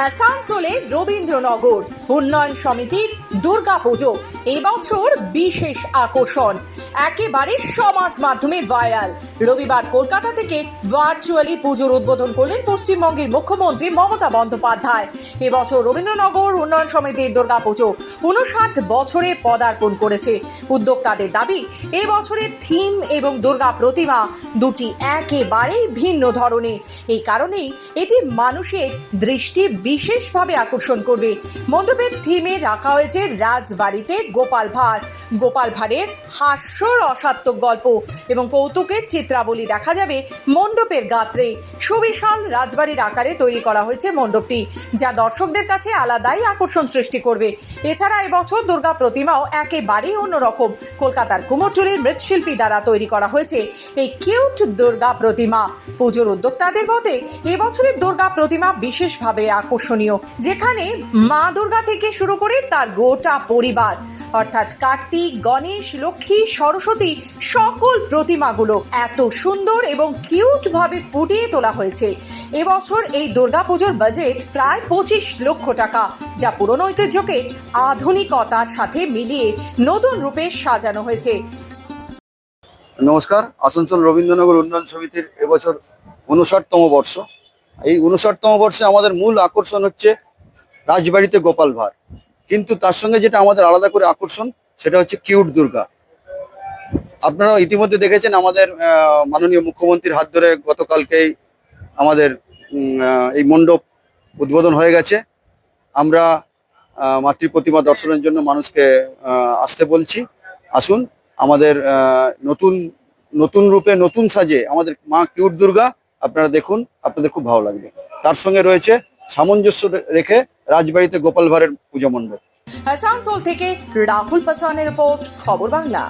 আসানসোলে রবীন্দ্রনগর উন্নয়ন সমিতির দুর্গাপুজো, এবছর বিশেষ আকর্ষণ। একেবারে সমাজ মাধ্যমে ভাইরাল রবিবার কলকাতা থেকে ভার্চুয়ালি পুজোর উদ্বোধন করলেন পশ্চিমবঙ্গের মুখ্যমন্ত্রী মমতা বন্দ্যোপাধ্যায়। এবছর রবীন্দ্রনগর উন্নয়ন সমিতির দুর্গাপুজো উনষাট বছরে পদার্পণ করেছে। উদ্যোক্তাদের দাবি, এবছরের থিম এবং দুর্গা প্রতিমা দুটি একেবারেই ভিন্ন ধরনের। এই কারণেই এটি মানুষের দৃষ্টি বিশেষভাবে আকর্ষণ করবে। মণ্ডপের থিমে রাখা হয়েছে রাজবাড়িতে গোপাল ভাঁড়। গোপাল ভাঁড়ের হাস্য রসাত্মক গল্প এবং কৌতুকের চিত্রাবলী দেখা যাবে মণ্ডপের গাত্রে। সুবিশাল রাজবাড়ির আকারে তৈরি করা হয়েছে মণ্ডপটি, যা দর্শকদের কাছে আলাদাই আকর্ষণ সৃষ্টি করবে। এছাড়া এবছর দুর্গা প্রতিমাও একেবারেই অন্যরকম। কলকাতার কুমোরটুলির মৃৎশিল্পী দ্বারা তৈরি করা হয়েছে এই কিউট দুর্গা প্রতিমা। পুজোর উদ্যোক্তাদের মতে, এবছরের দুর্গা প্রতিমা বিশেষভাবে আকর্ষণীয়। যেখানে মা দুর্গা থেকে শুরু করে তার গোটা পরিবার। অর্থাৎ কার্তিক, গণেশ, লক্ষ্মী, সরস্বতী সকল প্রতিমাগুলো এত সুন্দর এবং কিউট ভাবে ফুটিয়ে তোলা হয়েছে। এবছর এই দুর্গাপুজোর বাজেট প্রায় পঁচিশ লক্ষ টাকা, যা পুরনো ঐতিহ্যকে আধুনিকতার সাথে মিলিয়ে নতুন রূপে সাজানো হয়েছে। নমস্কার, আসানসোল রবীন্দ্রনগর উন্নয়ন সমিতির এবছর উনষাটতম বর্ষ। এই উনষাটতম বর্ষে আমাদের মূল আকর্ষণ হচ্ছে রাজবাড়িতে গোপাল ভাঁড়। কিন্তু তার সঙ্গে যেটা আমাদের আলাদা করে আকর্ষণ, সেটা হচ্ছে কিউট দুর্গা। আপনারা ইতিমধ্যে দেখেছেন আমাদের মাননীয় মুখ্যমন্ত্রীর হাত ধরে গতকালকেই আমাদের এই মণ্ডপ উদ্বোধন হয়ে গেছে। আমরা মাতৃ প্রতিমা দর্শনের জন্য মানুষকে আসতে বলছি। আসুন, আমাদের নতুন নতুন রূপে নতুন সাজে আমাদের মা কিউট দুর্গা, আপনারা দেখুন, আপনাদের খুব ভালো লাগবে। তার সঙ্গে রয়েছে সামঞ্জস্য রেখে রাজবাড়িতে গোপাল ভাঁড়ের পুজো মণ্ডপ। আসানসোল থেকে রাহুল পাসওয়ানের রিপোর্ট খবর বাংলা।